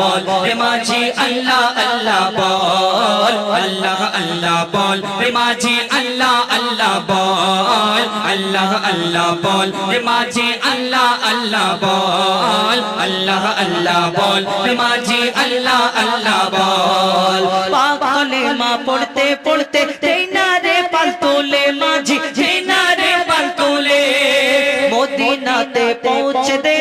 বল রে মাঝি, আল্লাহ আল্লাহ বল, আল্লাহ আল্লাহ বল রে মাঝি, আল্লাহ আল্লাহ বল, আল্লাহ আল্লাহ বল রে মাঝি, আল্লাহ আল্লাহ বল, আল্লাহ আল্লাহ বল রে মাঝি, আল্লাহ আল্লাহ বল। পাক কলেমা পড়তে পড়তে তেই না রে পাল তোলে মাঝি, যেই না রে পাল তোলে মদিনাতে পৌঁছে দে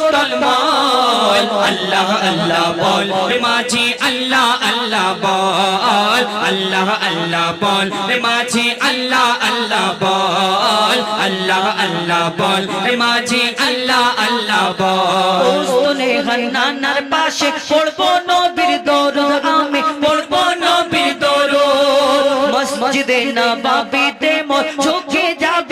যতই আল্লাহ আল্লাহ বল। রে মাঝি, আল্লাহ আল্লাহ বল। আল্লাহ আল্লাহ বল। রে মাঝি, আল্লাহ আল্লাহ বল। আল্লাহ আল্লাহ বল। রে মাঝি, আল্লাহ আল্লাহ বল। ওস্তনে হান্নানার পাশে পড়ব নবীর দরুদ আমি পড়ব নবীর দরুদ মসজিদে নবাবিতে মোর ঝুঁকে যাবে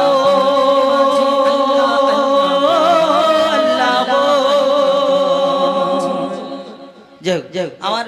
আল্লাহ হোক। আমার